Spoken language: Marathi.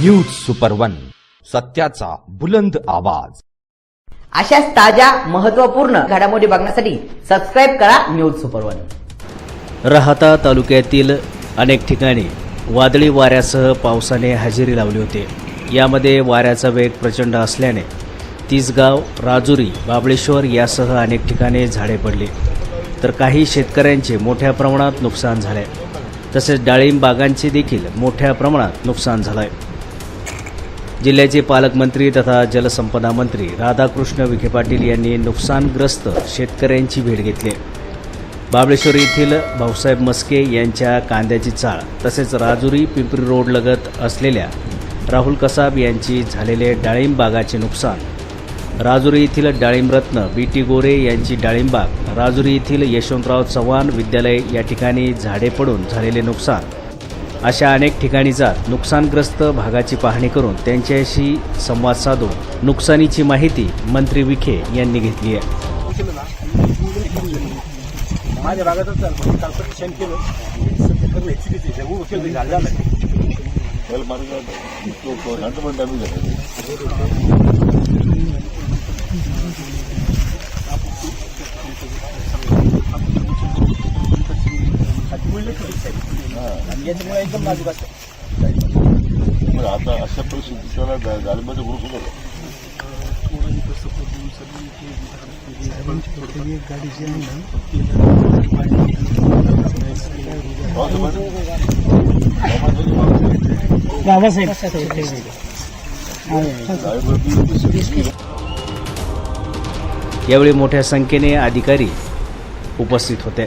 न्यूज सुपर वन सत्याचा बुलंद आवाज. अशाच ताज्या महत्त्वपूर्ण घडामोडी बघण्यासाठी सबस्क्राईब करा न्यूज सुपर वन राहता तालुक्यातील अनेक ठिकाणी वादळी वाऱ्यासह पावसाने हजेरी लावली होती. यामध्ये वाऱ्याचा वेग प्रचंड असल्याने तिसगाव राजुरी बाबळेश्वर यासह अनेक ठिकाणी झाडे पडली. तर काही शेतकऱ्यांचे मोठ्या प्रमाणात नुकसान झाले. तसेच डाळिंब बागांचे देखील मोठ्या प्रमाणात नुकसान झालं आहे जिल्ह्याचे पालकमंत्री तथा जलसंपदा मंत्री राधाकृष्ण विखे पाटील यांनी नुकसानग्रस्त शेतकऱ्यांची भेट घेतली. बाबळेश्वर येथील भाऊसाहेब मस्के यांच्या कांद्याची चाळ तसेच राजुरी पिंपरी रोडलगत असलेल्या राहुल कसाब यांची झालेले डाळिंब बागाचे नुकसान. राजुरी येथील डाळिंबरत्न बी टी गोरे यांची डाळिंबाग राजुरी येथील यशवंतराव चव्हाण विद्यालय या ठिकाणी झाडे पडून झालेले नुकसान. अशा अनेक ठिकाणी जात नुकसानग्रस्त भागाची पाहणी करून त्यांच्याशी संवाद साधून नुकसानीची माहिती मंत्री विखे यांनी घेतली आहे. माझ्या भागातच झालं काल परीक्षण केलं. सध्या मुलं थोडीच आणि याच्यामुळे एकदम नाजूक आता अशा परिस्थितीत त्याला गाडीमध्ये घुस होतं यावेळी मोठ्या संख्येने अधिकारी उपस्थित होते.